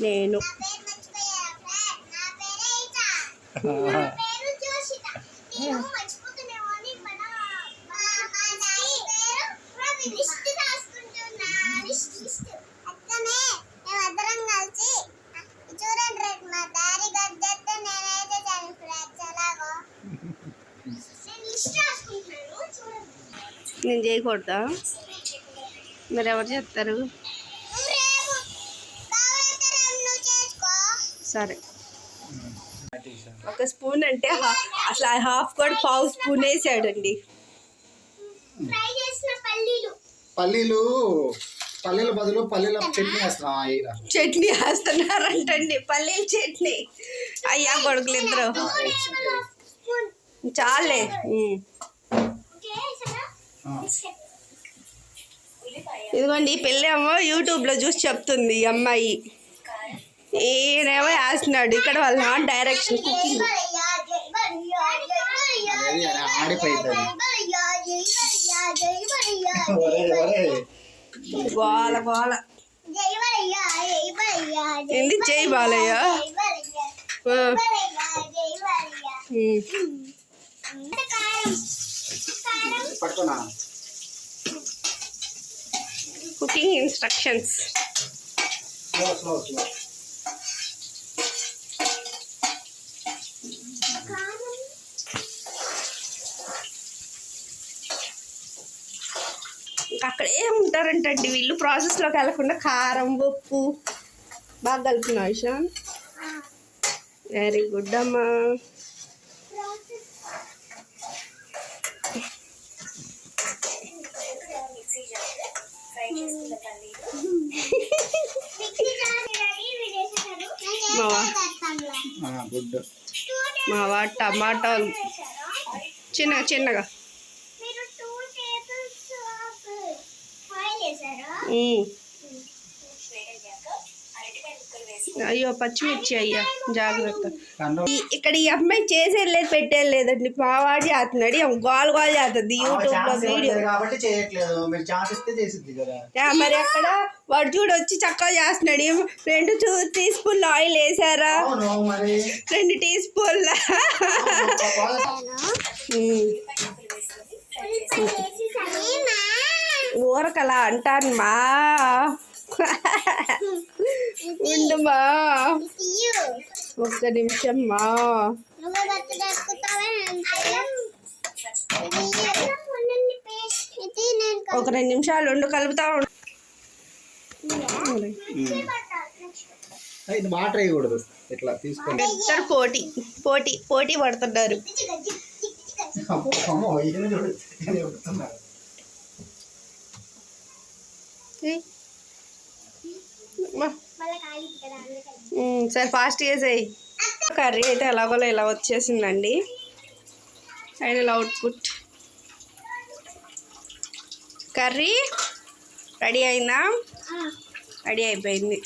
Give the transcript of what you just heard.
నేను. నేను చేయకూడదా? మరి ఎవరు చెప్తారు సరే. ఒక స్పూన్ అంటే అసలు హాఫ్ కూడా పావు స్పూన్ వేసాడండి. పల్లీలు పల్లీలు బదులు పల్లీల చట్నీ వేస్తున్నాం. చట్నీ వేస్తున్నారంటండి పల్లీల చట్నీ. అయ్యా కొడుకులు ఇద్దరు. చాలే. ఇదిగోండి పిల్లేమో యూట్యూబ్లో చూసి చెప్తుంది అమ్మాయి. ఈయనేమో వేస్తున్నాడు ఇక్కడ వాళ్ళ నాన్న డైరెక్షన్ కుకింగ్ గోల ఏంది చేయి Balayya? Cooking instructions slow slow slow అక్కడే ఉంటారంటండి వీళ్ళు. ప్రాసెస్లోకి వెళ్ళకుండా కారం ఉప్పు బాగా కలుపుతున్నా ఇషాన్ వెరీ గుడ్ అమ్మా. గుడ్ మా వాడు టమాటాలు. చిన్నగా చిన్నగా మీరు టూ టేబుల్స్ ఆఫ్ ఆయిల్ వేసారా ఉమ్. అయ్యో పచ్చిమిర్చి అయ్యా జాగ్రత్త. ఇక్కడ ఈ అమ్మాయి చేసేది పెట్టేది మా వాడు చేస్తున్నాడు. గోల్ గోల్ చేస్తుంది యూట్యూబ్లో వీడియో. ఇవ్వట్లేదు కాబట్టి చేయట్లేదు. మీరు ఛాన్స్ ఇస్తే చేసిద్ది కదా. యా, మరి అక్కడ వాడు చూడు వచ్చి చక్కగా చేస్తున్నాడు. రెండు టూ స్పూన్లు ఆయిల్ వేసారా? రెండు టీ స్పూన్ల? ఊరకలా అంటాను మా ఉండుమా? ఒక్క నిమిషం మా ఒక రెండు నిమిషాలు ఉండు కలుపుతా వేయకూడదు. ఇట్లా తీసుకోండి ఇద్దరు పోటీ పోటీ పోటీ పడుతున్నారు. సరే ఫాస్ట్ చేసేయి కర్రీ అయితే ఎలాగోలా ఇలా వచ్చేసిందండి. ఫైనల్ అవుట్పుట్ కర్రీ రెడీ అయిందా? రెడీ అయిపోయింది.